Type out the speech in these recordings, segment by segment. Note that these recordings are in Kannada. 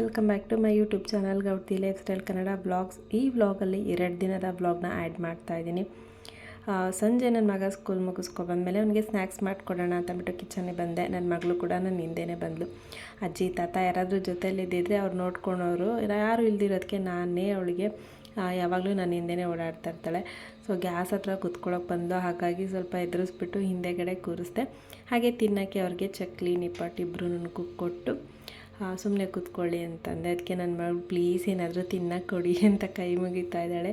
Welcome back to my YouTube channel Gowdti life style Kannada blogs ಈ ವ್ಲಾಗಲ್ಲಿ ಎರಡು ದಿನದ ಬ್ಲಾಗ್ನ ಆ್ಯಡ್ ಮಾಡ್ತಾ ಇದ್ದೀನಿ. ಸಂಜೆ ನನ್ನ ಮಗ ಸ್ಕೂಲ್ ಮುಗಿಸ್ಕೊ ಬಂದಮೇಲೆ ಅವನಿಗೆ ಸ್ನ್ಯಾಕ್ಸ್ ಮಾಡಿಕೊಡೋಣ ಅಂತಂದ್ಬಿಟ್ಟು ಕಿಚನ್ಗೆ ಬಂದೆ. ನನ್ನ ಮಗಳು ಕೂಡ ನನ್ನ ಹಿಂದೆನೇ ಬಂದಳು ಅಜ್ಜಿ, ತಾತ ಯಾರಾದರೂ ಜೊತೆಯಲ್ಲಿದ್ದಿದ್ರೆ ಅವ್ರು ನೋಡ್ಕೊಳೋರು. ಯಾರು ಇಲ್ದಿರೋದಕ್ಕೆ ನಾನೇ ಅವಳಿಗೆ ಯಾವಾಗಲೂ ನನ್ನ ಹಿಂದೆನೇ ಓಡಾಡ್ತಾ ಇರ್ತಾಳೆ. ಸೊ ಗ್ಯಾಸ್ ಹತ್ರ ಕುತ್ಕೊಳ್ಳೋಕೆ ಬಂದು ಹಾಗಾಗಿ ಸ್ವಲ್ಪ ಎದುರಿಸ್ಬಿಟ್ಟು ಹಿಂದೆಗಡೆ ಕೂರಿಸ್ದೆ. ಹಾಗೆ ತಿನ್ನೋಕ್ಕೆ ಅವ್ರಿಗೆ ಚಕ್ಲಿ ನಿಪಾಟಿ ಇಬ್ಬರು ನನಗೂ ಕೊಟ್ಟು ಸುಮ್ಮನೆ ಕೂತ್ಕೊಳ್ಳಿ ಅಂತಂದೆ. ಅದಕ್ಕೆ ನನ್ನ ಮಗಳು, ಪ್ಲೀಸ್ ಏನಾದರೂ ತಿನ್ನಕ್ಕೆ ಕೊಡಿ ಅಂತ ಕೈ ಮುಗಿತಾ ಇದ್ದಾಳೆ.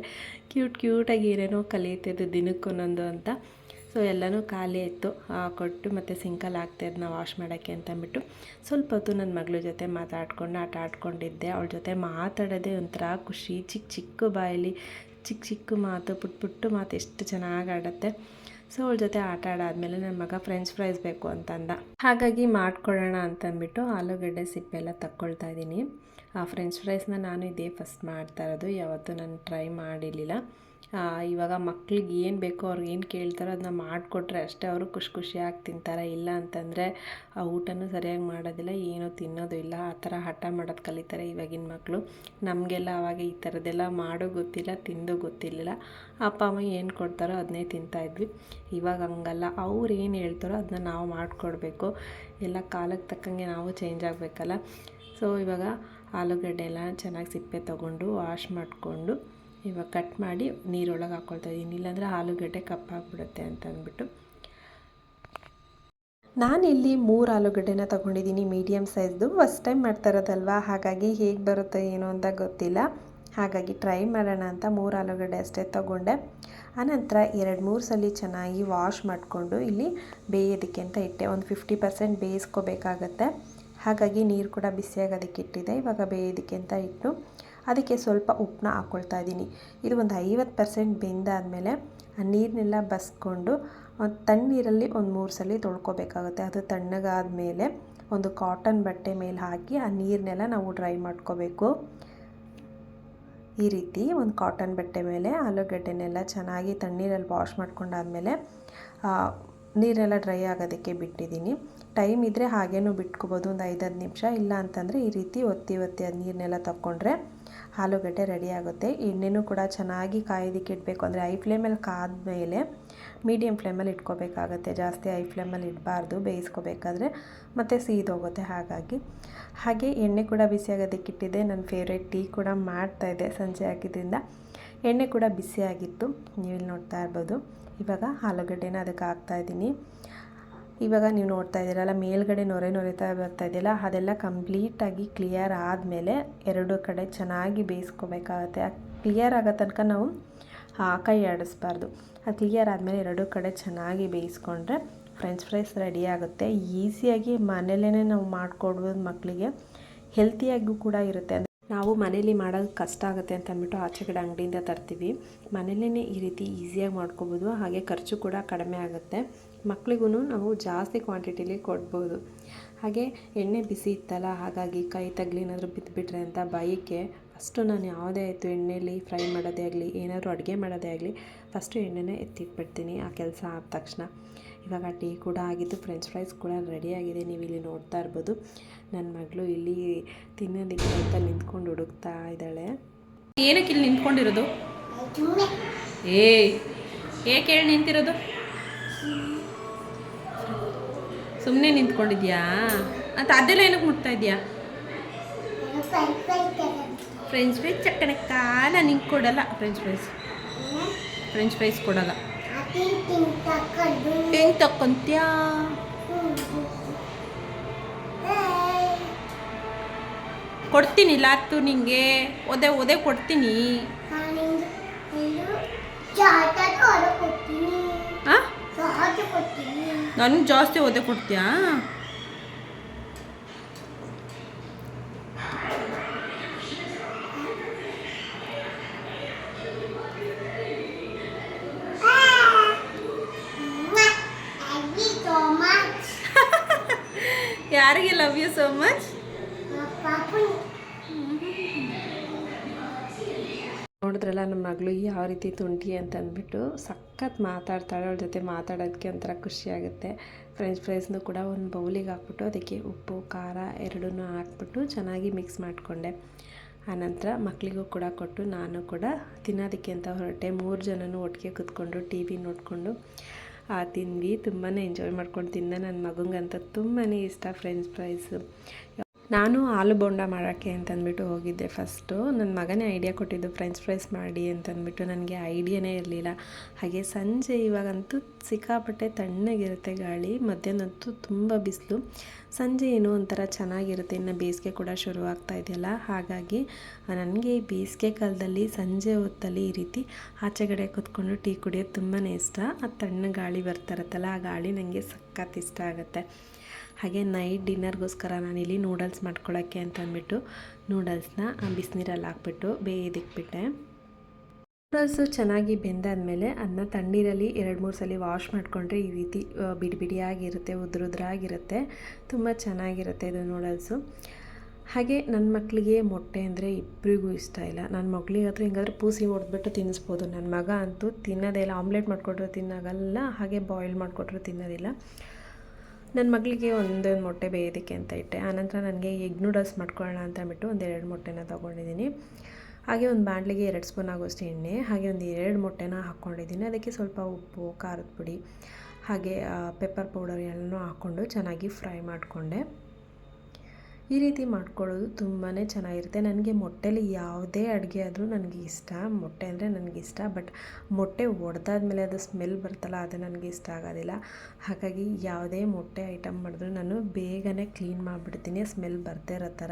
ಕ್ಯೂಟ್ ಕ್ಯೂಟಾಗಿ ಏನೇನೋ ಕಲಿಯುತ್ತಿದ್ದು ದಿನಕ್ಕೊಂದೊಂದು ಅಂತ. ಸೊ, ಎಲ್ಲನೂ ಖಾಲಿ ಆಯಿತು. ಕೊಟ್ಟು ಮತ್ತು ಸಿಂಕಲ್ಲಿ ನಾವು ವಾಶ್ ಮಾಡೋಕ್ಕೆ ಅಂತ ಅಂದ್ಬಿಟ್ಟು ಸ್ವಲ್ಪ ಹೊತ್ತು ನನ್ನ ಮಗಳ ಜೊತೆ ಮಾತಾಡ್ಕೊಂಡು ಆಟ ಆಡ್ಕೊಂಡಿದ್ದೆ. ಅವಳ ಜೊತೆ ಮಾತಾಡೋದೇ ಒಂಥರ ಖುಷಿ. ಚಿಕ್ಕ ಚಿಕ್ಕ ಬಾಯಲ್ಲಿ ಚಿಕ್ಕ ಚಿಕ್ಕ ಮಾತು ಪುಟ್ಟು ಪುಟ್ಟು ಮಾತು ಎಷ್ಟು ಚೆನ್ನಾಗಿ ಆಡುತ್ತೆ. ಸೊ ಅವಳ ಜೊತೆ ಆಟ ಆಡಾದ್ಮೇಲೆ ನನ್ನ ಮಗ ಫ್ರೆಂಚ್ ಫ್ರೈಸ್ ಬೇಕು ಅಂತಂದ. ಹಾಗಾಗಿ ಮಾಡ್ಕೊಳ್ಳೋಣ ಅಂತಂದ್ಬಿಟ್ಟು ಆಲೂಗಡ್ಡೆ ಸಿಪ್ಪೆಲ್ಲ ತಕ್ಕೊಳ್ತಾ ಇದ್ದೀನಿ. ಆ ಫ್ರೆಂಚ್ ಫ್ರೈಸ್ನ ನಾನು ಇದೇ ಫಸ್ಟ್ ಮಾಡ್ತಾ ಇರೋದು. ಯಾವತ್ತೂ ನಾನು ಟ್ರೈ ಮಾಡಿರಲಿಲ್ಲ. ಇವಾಗ ಮಕ್ಳಿಗೆ ಏನು ಬೇಕೋ ಅವ್ರಿಗೆ ಏನು ಕೇಳ್ತಾರೋ ಅದನ್ನ ಮಾಡಿಕೊಟ್ರೆ ಅಷ್ಟೇ ಅವರು ಖುಷಿ ಖುಷಿಯಾಗಿ ತಿಂತಾರೆ. ಇಲ್ಲ ಅಂತಂದರೆ ಆ ಊಟನೂ ಸರಿಯಾಗಿ ಮಾಡೋದಿಲ್ಲ, ಏನೂ ತಿನ್ನೋದು ಇಲ್ಲ. ಆ ಥರ ಹಠ ಮಾಡೋದು ಕಲಿತಾರೆ ಇವಾಗಿನ ಮಕ್ಕಳು ನಮಗೆಲ್ಲ ಆವಾಗ ಈ ಥರದ್ದೆಲ್ಲ ಮಾಡೋ ಗೊತ್ತಿಲ್ಲ, ತಿಂದು ಗೊತ್ತಿರಲಿಲ್ಲ. ಅಪ್ಪ, ಅಮ್ಮ ಏನು ಕೊಡ್ತಾರೋ ಅದನ್ನೇ ತಿಂತಾಯಿದ್ವಿ ಇವಾಗ ಹಂಗಲ್ಲ. ಅವ್ರು ಏನು ಹೇಳ್ತಾರೋ ಅದನ್ನ ನಾವು ಮಾಡಿಕೊಡ್ಬೇಕು. ಎಲ್ಲ ಕಾಲಕ್ಕೆ ತಕ್ಕಂಗೆ ನಾವು ಚೇಂಜ್ ಆಗಬೇಕಲ್ಲ. ಸೊ ಇವಾಗ ಆಲೂಗಡ್ಡೆ ಎಲ್ಲ ಚೆನ್ನಾಗಿ ಸಿಪ್ಪೆ ತೊಗೊಂಡು ವಾಶ್ ಮಾಡಿಕೊಂಡು ಇವಾಗ ಕಟ್ ಮಾಡಿ ನೀರೊಳಗೆ ಹಾಕ್ಕೊಳ್ತಾ ಇದ್ದೀನಿ. ಇಲ್ಲಾಂದರೆ ಆಲೂಗಡ್ಡೆ ಕಪ್ಪಾಗ್ಬಿಡುತ್ತೆ ಅಂತ ಅಂದ್ಬಿಟ್ಟು. ನಾನಿಲ್ಲಿ ಮೂರು ಆಲೂಗಡ್ಡೆನ ತೊಗೊಂಡಿದ್ದೀನಿ ಮೀಡಿಯಮ್ ಸೈಜ್ದು. ಫಸ್ಟ್ ಟೈಮ್ ಮಾಡ್ತಾ ಇರೋದಲ್ವಾ? ಹಾಗಾಗಿ ಹೇಗೆ ಬರುತ್ತೆ ಏನೋ ಅಂತ ಗೊತ್ತಿಲ್ಲ. ಹಾಗಾಗಿ ಟ್ರೈ ಮಾಡೋಣ ಅಂತ ಮೂರು ಆಲೂಗಡ್ಡೆ ಅಷ್ಟೇ ತೊಗೊಂಡೆ. ಆನಂತರ ಎರಡು ಮೂರು ಸಲ ಚೆನ್ನಾಗಿ ವಾಶ್ ಮಾಡಿಕೊಂಡು ಇಲ್ಲಿ ಬೇಯೋದಕ್ಕೆ ಅಂತ ಇಟ್ಟೆ. ಒಂದು ಫಿಫ್ಟಿ ಪರ್ಸೆಂಟ್ ಬೇಯಿಸ್ಕೋಬೇಕಾಗತ್ತೆ. ಹಾಗಾಗಿ ನೀರು ಕೂಡ ಬಿಸಿಯಾಗೋದಕ್ಕೆ ಇಟ್ಟಿದೆ ಇವಾಗ ಬೇಯೋದಕ್ಕೆ ಅಂತ ಇಟ್ಟು ಅದಕ್ಕೆ ಸ್ವಲ್ಪ ಉಪ್ಪನ್ನ ಹಾಕ್ಕೊಳ್ತಾ ಇದ್ದೀನಿ. ಇದು ಒಂದು ಐವತ್ತು ಪರ್ಸೆಂಟ್ ಬೆಂದಾದಮೇಲೆ ಆ ನೀರನ್ನೆಲ್ಲ ಬಸ್ಕೊಂಡು ತಣ್ಣೀರಲ್ಲಿ ಒಂದು ಮೂರು ಸಲ ತೊಳ್ಕೊಬೇಕಾಗುತ್ತೆ. ಅದು ತಣ್ಣಗಾದ ಮೇಲೆ ಒಂದು ಕಾಟನ್ ಬಟ್ಟೆ ಮೇಲೆ ಹಾಕಿ ಆ ನೀರನ್ನೆಲ್ಲ ನಾವು ಡ್ರೈ ಮಾಡ್ಕೋಬೇಕು. ಈ ರೀತಿ ಒಂದು ಕಾಟನ್ ಬಟ್ಟೆ ಮೇಲೆ ಆಲೂಗಡ್ಡೆನೆಲ್ಲ ಚೆನ್ನಾಗಿ ತಣ್ಣೀರಲ್ಲಿ ವಾಶ್ ಮಾಡ್ಕೊಂಡಾದಮೇಲೆ ನೀರೆಲ್ಲ ಡ್ರೈ ಆಗೋದಕ್ಕೆ ಬಿಟ್ಟಿದ್ದೀನಿ. ಟೈಮ್ ಇದ್ದರೆ ಹಾಗೇನೂ ಬಿಟ್ಕೋಬೋದು, ಒಂದು ಐದತ್ತು ನಿಮಿಷ. ಇಲ್ಲ ಅಂತಂದರೆ ಈ ರೀತಿ ಒತ್ತಿ ಒತ್ತಿ ಅದು ನೀರನ್ನೆಲ್ಲ ತಗೊಂಡ್ರೆ ಆಲೂಗಡ್ಡೆ ರೆಡಿ ಆಗುತ್ತೆ. ಎಣ್ಣೆನೂ ಕೂಡ ಚೆನ್ನಾಗಿ ಕಾಯೋದಕ್ಕೆ ಇಡಬೇಕು. ಅಂದರೆ ಐ ಫ್ಲೇಮಲ್ಲಿ ಕಾದ್ಮೇಲೆ ಮೀಡಿಯಮ್ ಫ್ಲೇಮಲ್ಲಿ ಇಟ್ಕೋಬೇಕಾಗತ್ತೆ. ಜಾಸ್ತಿ ಐ ಫ್ಲೇಮಲ್ಲಿ ಇಡಬಾರ್ದು, ಬೇಯಿಸ್ಕೋಬೇಕಾದ್ರೆ ಮತ್ತು ಸೀದೋಗುತ್ತೆ ಹಾಗಾಗಿ. ಹಾಗೆ ಎಣ್ಣೆ ಕೂಡ ಬಿಸಿ ಆಗೋದಕ್ಕೆ ಇಟ್ಟಿದ್ದೆ. ನನ್ನ ಫೇವ್ರೇಟ್ ಟೀ ಕೂಡ ಮಾಡ್ತಾಯಿದ್ದೆ ಸಂಜೆ ಆಗಿದ್ದರಿಂದ. ಎಣ್ಣೆ ಕೂಡ ಬಿಸಿಯಾಗಿತ್ತು ಇಲ್ಲಿ ನೋಡ್ತಾ ಇರ್ಬೋದು. ಇವಾಗ ಆಲೂಗಡ್ಡೆನ ಅದಕ್ಕೆ ಹಾಕ್ತಾಯಿದ್ದೀನಿ ಇವಾಗ ನೀವು ನೋಡ್ತಾ ಇದ್ದೀರಲ್ಲ, ಮೇಲ್ಗಡೆ ನೊರೆ ನೊರೆತಾ ಬರ್ತಾ ಇದೆಯಲ್ಲ, ಅದೆಲ್ಲ ಕಂಪ್ಲೀಟಾಗಿ ಕ್ಲಿಯರ್ ಆದಮೇಲೆ ಎರಡು ಕಡೆ ಚೆನ್ನಾಗಿ ಬೇಯಿಸ್ಕೋಬೇಕಾಗತ್ತೆ. ಕ್ಲಿಯರ್ ಆಗೋ ತನಕ ನಾವು ಕೈ ಆಡಿಸ್ಬಾರ್ದು. ಅದು ಕ್ಲಿಯರ್ ಆದಮೇಲೆ ಎರಡು ಕಡೆ ಚೆನ್ನಾಗಿ ಬೇಯಿಸ್ಕೊಂಡ್ರೆ ಫ್ರೆಂಚ್ ಫ್ರೈಸ್ ರೆಡಿ ಆಗುತ್ತೆ. ಈಸಿಯಾಗಿ ಮನೇಲೇ ನಾವು ಮಾಡಿಕೊಡ್ಬೋದು ಮಕ್ಕಳಿಗೆ ಹೆಲ್ತಿಯಾಗೂ ಕೂಡ ಇರುತ್ತೆ. ನಾವು ಮನೇಲಿ ಮಾಡೋದು ಕಷ್ಟ ಆಗುತ್ತೆ ಅಂತ ಅಂದ್ಬಿಟ್ಟು ಆಚೆ ಕಡೆ ಅಂಗಡಿಯಿಂದ ತರ್ತೀವಿ. ಮನೇಲೇ ಈ ರೀತಿ ಈಸಿಯಾಗಿ ಮಾಡ್ಕೋಬೋದು, ಹಾಗೆ ಖರ್ಚು ಕೂಡ ಕಡಿಮೆ ಆಗುತ್ತೆ. ಮಕ್ಳಿಗೂ ನಾವು ಜಾಸ್ತಿ ಕ್ವಾಂಟಿಟಿಲಿ ಕೊಡ್ಬೋದು. ಹಾಗೆ ಎಣ್ಣೆ ಬಿಸಿ ಇತ್ತಲ್ಲ ಹಾಗಾಗಿ ಕೈ ತಗ್ಲಿ ಏನಾದರೂ ಬಿದ್ದುಬಿಟ್ರೆ ಅಂತ ಭಯಕ್ಕೆ ಫಸ್ಟು ನಾನು ಯಾವುದೇ ಆಯಿತು ಎಣ್ಣೆಲಿ ಫ್ರೈ ಮಾಡೋದೇ ಆಗಲಿ ಏನಾದರೂ ಅಡುಗೆ ಮಾಡೋದೇ ಆಗಲಿ ಫಸ್ಟು ಎಣ್ಣೆನೇ ಎತ್ತಿಟ್ಬಿಡ್ತೀನಿ ಆ ಕೆಲಸ ಆದ ತಕ್ಷಣ. ಇವಾಗ ಟೀ ಕೂಡ ಆಗಿದ್ದು ಫ್ರೆಂಚ್ ಫ್ರೈಸ್ ಕೂಡ ರೆಡಿಯಾಗಿದೆ ನೀವು ಇಲ್ಲಿ ನೋಡ್ತಾ ಇರ್ಬೋದು. ನನ್ನ ಮಗಳು ಇಲ್ಲಿ ತಿನ್ನೋದಿಲ್ಲ ಅಂತ ನಿಂತ್ಕೊಂಡು ಹುಡುಕ್ತಾ ಇದ್ದಾಳೆ. ಏನಕ್ಕೆ ಇಲ್ಲಿ ನಿಂತ್ಕೊಂಡಿರೋದು? ಏ ಏಕೆ ಹೇಳಿ ನಿಂತಿರೋದು? ಸುಮ್ಮನೆ ನಿಂತ್ಕೊಂಡಿದ್ಯಾ? ಅಂತ ಅದೆಲ್ಲ ಏನಕ್ಕೆ ಮುಟ್ತಾ ಇದೆಯಾ? ಫ್ರೆಂಚ್ ಫ್ರೈಸ್ ಚಕ್ಕನೆ ಕಾಲ ನಿಂಗೆ ಕೊಡಲ್ಲ. ಫ್ರೆಂಚ್ ಫ್ರೈಸ್ ಫ್ರೆಂಚ್ ಫ್ರೈಸ್ ಕೊಡಲ್ಲ. ಹೆಂಗೆ ತಕ್ಕೊಂತ್ಯಾ? ಕೊಡ್ತೀನಿ ಲಾತು ನಿಂಗೆ. ಒದೆ ಒದೆ ಕೊಡ್ತೀನಿ. ನನಗೆ ಜಾಸ್ತಿ ಒದೆ ಕೊಡ್ತೀಯಾ? ಯಾರಿಗೆ ಲವ್ ಯು ಸೋ ಮಚ್ ನೋಡಿದ್ರಲ್ಲ ನಮ್ಮ ಮಗಳು ಯಾವ ರೀತಿ ತುಂಟಿ ಅಂತ ಅಂದ್ಬಿಟ್ಟು ಸಖತ್ ಮಾತಾಡ್ತಾಳೆ. ಅವಳ ಜೊತೆ ಮಾತಾಡೋದಕ್ಕೆ ಒಂಥರ ಖುಷಿಯಾಗುತ್ತೆ ಫ್ರೆಂಚ್ ಫ್ರೈಸ್ನು ಕೂಡ ಒಂದು ಬೌಲಿಗೆ ಹಾಕ್ಬಿಟ್ಟು ಅದಕ್ಕೆ ಉಪ್ಪು, ಖಾರ ಎರಡೂ ಹಾಕ್ಬಿಟ್ಟು ಚೆನ್ನಾಗಿ ಮಿಕ್ಸ್ ಮಾಡಿಕೊಂಡೆ. ಆನಂತರ ಮಕ್ಕಳಿಗೂ ಕೂಡ ಕೊಟ್ಟು ನಾನು ಕೂಡ ತಿನ್ನೋದಕ್ಕೆ ಅಂತ ಹೊರಟೆ. ಮೂರು ಜನನೂ ಒಟ್ಟಿಗೆ ಕೂತ್ಕೊಂಡು ಟಿ ವಿ ನೋಡಿಕೊಂಡು, ಆ ತಿಂದ್ವಿ. ತುಂಬಾ ಎಂಜಾಯ್ ಮಾಡ್ಕೊಂಡು ತಿಂದೆ. ನನ್ನ ಮಗಂಗಂತ ತುಂಬಾ ಇಷ್ಟ ಫ್ರೆಂಚ್ ಫ್ರೈಸು ನಾನು ಆಲೂ ಬೋಂಡ ಮಾಡೋಕ್ಕೆ ಅಂತಂದ್ಬಿಟ್ಟು ಹೋಗಿದ್ದೆ ಫಸ್ಟು. ನನ್ನ ಮಗನೇ ಐಡಿಯಾ ಕೊಟ್ಟಿದ್ದು ಫ್ರೆಂಚ್ ಫ್ರೈಸ್ ಮಾಡಿ ಅಂತಂದ್ಬಿಟ್ಟು ನನಗೆ ಐಡಿಯಾನೇ ಇರಲಿಲ್ಲ. ಹಾಗೆ ಸಂಜೆ ಇವಾಗಂತೂ ಸಿಕ್ಕಾಪಟ್ಟೆ ತಣ್ಣಗಿರುತ್ತೆ ಗಾಳಿ, ಮಧ್ಯಾಹ್ನಂತೂ ತುಂಬ ಬಿಸಿಲು. ಸಂಜೆ ಏನೋ ಒಂಥರ ಚೆನ್ನಾಗಿರುತ್ತೆ, ಇನ್ನು ಬೇಸಿಗೆ ಕೂಡ ಶುರು ಆಗ್ತಾ ಇದೆಯಲ್ಲ. ಹಾಗಾಗಿ ನನಗೆ ಈ ಬೇಸಿಗೆ ಕಾಲದಲ್ಲಿ ಸಂಜೆ ಹೊತ್ತಲ್ಲಿ ಈ ರೀತಿ ಆಚೆಗಡೆ ಕೂತ್ಕೊಂಡು ಟೀ ಕುಡಿಯೋದು ತುಂಬಾ ಇಷ್ಟ. ಆ ತಣ್ಣ ಗಾಳಿ ಬರ್ತಾ ಇರುತ್ತಲ್ಲ, ಆ ಗಾಳಿ ನನಗೆ ಸಖತ್ ಇಷ್ಟ ಆಗುತ್ತೆ. ಹಾಗೆ ನೈಟ್ ಡಿನ್ನರ್ಗೋಸ್ಕರ ನಾನಿಲ್ಲಿ ನೂಡಲ್ಸ್ ಮಾಡ್ಕೊಳ್ಳೋಕ್ಕೆ ಅಂತ ಅಂದ್ಬಿಟ್ಟು ನೂಡಲ್ಸ್ನ ಬಿಸಿನೀರಲ್ಲಿ ಹಾಕ್ಬಿಟ್ಟು ಬೇಯದಿಕ್ಬಿಟ್ಟೆ. ನೂಡಲ್ಸು ಚೆನ್ನಾಗಿ ಬೆಂದಾದಮೇಲೆ ಅದನ್ನ ತಣ್ಣೀರಲ್ಲಿ ಎರಡು ಮೂರು ಸಲ ವಾಶ್ ಮಾಡಿಕೊಂಡ್ರೆ ಈ ರೀತಿ ಬಿಡಿ ಬಿಡಿಯಾಗಿರುತ್ತೆ, ಉದ್ರುದ್ರಾಗಿರುತ್ತೆ. ತುಂಬ ಚೆನ್ನಾಗಿರುತ್ತೆ ಇದು ನೂಡಲ್ಸು ಹಾಗೆ ನನ್ನ ಮಕ್ಕಳಿಗೆ ಮೊಟ್ಟೆ ಅಂದರೆ ಇಬ್ಬರಿಗೂ ಇಷ್ಟ ಇಲ್ಲ. ನನ್ನ ಮಗಳಿಗೆ ಹೆಂಗಾದ್ರೂ ಹಿಂಗಾದ್ರೆ ಪೂಸಿ ಹೊಡೆದ್ಬಿಟ್ಟು ತಿನ್ನಿಸ್ಬೋದು ನನ್ನ ಮಗ ಅಂತೂ ತಿನ್ನೋದೇ ಇಲ್ಲ. ಆಮ್ಲೆಟ್ ಮಾಡಿಕೊಟ್ರು ತಿನ್ನೋಗಲ್ಲ, ಹಾಗೆ ಬಾಯ್ಲ್ ಮಾಡಿಕೊಟ್ರು ತಿನ್ನೋದಿಲ್ಲ. ನನ್ನ ಮಗಳಿಗೆ ಒಂದೊಂದು ಮೊಟ್ಟೆ ಬೇಯೋದಕ್ಕೆ ಅಂತ ಇಟ್ಟೆ. ಆನಂತರ ನನಗೆ ಎಗ್ ನೂಡಲ್ಸ್ ಮಾಡ್ಕೊಳ್ಳೋಣ ಅಂತ ಅಂದ್ಬಿಟ್ಟು ಒಂದು ಎರಡು ಮೊಟ್ಟೆನ ತೊಗೊಂಡಿದ್ದೀನಿ. ಹಾಗೆ ಒಂದು ಬಾಣಲಿಗೆ ಎರಡು ಸ್ಪೂನ್ ಆಗೋಷ್ಟು ಎಣ್ಣೆ, ಹಾಗೆ ಒಂದು ಎರಡು ಮೊಟ್ಟೆನ ಹಾಕ್ಕೊಂಡಿದ್ದೀನಿ. ಅದಕ್ಕೆ ಸ್ವಲ್ಪ ಉಪ್ಪು, ಖಾರದ ಪುಡಿ, ಹಾಗೆ ಪೆಪ್ಪರ್ ಪೌಡರ್ ಎಲ್ಲನೂ ಹಾಕ್ಕೊಂಡು ಚೆನ್ನಾಗಿ ಫ್ರೈ ಮಾಡಿಕೊಂಡೆ. ಈ ರೀತಿ ಮಾಡ್ಕೊಳ್ಳೋದು ತುಂಬಾ ಚೆನ್ನಾಗಿರುತ್ತೆ. ನನಗೆ ಮೊಟ್ಟೆಲಿ ಯಾವುದೇ ಅಡುಗೆ ಆದರೂ ನನಗೆ ಇಷ್ಟ. ಮೊಟ್ಟೆ ಅಂದರೆ ನನಗೆ ಇಷ್ಟ. ಬಟ್ ಮೊಟ್ಟೆ ಒಡೆದಾದ್ಮೇಲೆ ಅದು ಸ್ಮೆಲ್ ಬರ್ತಲ್ಲ ಅದು ನನಗೆ ಇಷ್ಟ ಆಗೋದಿಲ್ಲ. ಹಾಗಾಗಿ ಯಾವುದೇ ಮೊಟ್ಟೆ ಐಟಮ್ ಮಾಡಿದ್ರು ನಾನು ಬೇಗನೆ ಕ್ಲೀನ್ ಮಾಡಿಬಿಡ್ತೀನಿ. ಸ್ಮೆಲ್ ಬರ್ದೇ ಇರೋ ಥರ.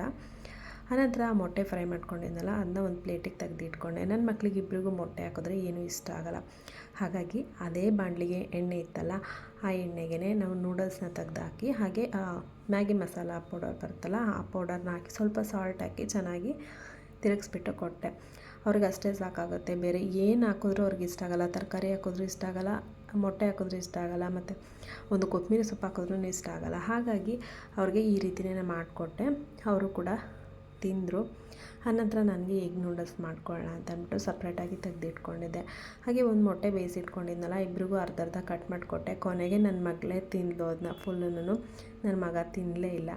ಆನಂತರ ಮೊಟ್ಟೆ ಫ್ರೈ ಮಾಡ್ಕೊಂಡಿದ್ನಲ್ಲ, ಅದನ್ನ ಒಂದು ಪ್ಲೇಟಿಗೆ ತೆಗೆದು ಇಟ್ಕೊಂಡೆ ನನ್ನ ಮಕ್ಕಳಿಗೆ ಇಬ್ಬರಿಗೂ ಮೊಟ್ಟೆ ಹಾಕಿದ್ರೆ ಏನೂ ಇಷ್ಟ ಆಗಲ್ಲ. ಹಾಗಾಗಿ ಅದೇ ಬಾಣಲಿಗೆ ಎಣ್ಣೆ ಇತ್ತಲ್ಲ, ಆ ಎಣ್ಣೆಗೆ ನಾವು ನೂಡಲ್ಸ್ನ ತೆಗ್ದು ಹಾಕಿ ಹಾಗೆ ಮ್ಯಾಗಿ ಮಸಾಲ ಪೌಡರ್ ಬರುತ್ತಲ್ಲ, ಆ ಪೌಡರ್ನ ಹಾಕಿ ಸ್ವಲ್ಪ ಸಾಲ್ಟ್ ಹಾಕಿ ಚೆನ್ನಾಗಿ ತಿರುಗಿಸ್ಬಿಟ್ಟು ಕೊಟ್ಟೆ. ಅವ್ರಿಗೆ ಅಷ್ಟೇ ಸಾಕಾಗುತ್ತೆ. ಬೇರೆ ಏನು ಹಾಕಿದ್ರೂ ಅವ್ರಿಗೆ ಇಷ್ಟ ಆಗಲ್ಲ. ತರಕಾರಿ ಹಾಕಿದ್ರು ಇಷ್ಟ ಆಗಲ್ಲ, ಮೊಟ್ಟೆ ಹಾಕಿದ್ರೂ ಇಷ್ಟ ಆಗಲ್ಲ, ಮತ್ತು ಒಂದು ಕೊತ್ತಂಬರಿ ಸೊಪ್ಪು ಹಾಕಿದ್ರೂ ಇಷ್ಟ ಆಗಲ್ಲ. ಹಾಗಾಗಿ ಅವ್ರಿಗೆ ಈ ರೀತಿನೇ ಮಾಡಿಕೊಟ್ಟೆ. ಅವರು ಕೂಡ ತಿಂದರು. ಆನಂತರ ನನಗೆ ಎಗ್ ನೂಡಲ್ಸ್ ಮಾಡ್ಕೊಳ್ಳೋಣ ಅಂತ ಅಂದ್ಬಿಟ್ಟು ಸಪ್ರೇಟಾಗಿ ತೆಗೆದಿಟ್ಕೊಂಡಿದ್ದೆ. ಹಾಗೆ ಒಂದು ಮೊಟ್ಟೆ ಬೇಯಿಸಿಟ್ಕೊಂಡಿದ್ನಲ್ಲ, ಇಬ್ರಿಗೂ ಅರ್ಧ ಅರ್ಧ ಕಟ್ ಮಾಡಿಕೊಟ್ಟೆ. ಕೊನೆಗೆ ನನ್ನ ಮಗಳೇ ತಿಂದ್ಲು ಅದನ್ನ ಫುಲ್ಲೂ ನನ್ನ ಮಗ ತಿನ್ನಲೇ ಇಲ್ಲ.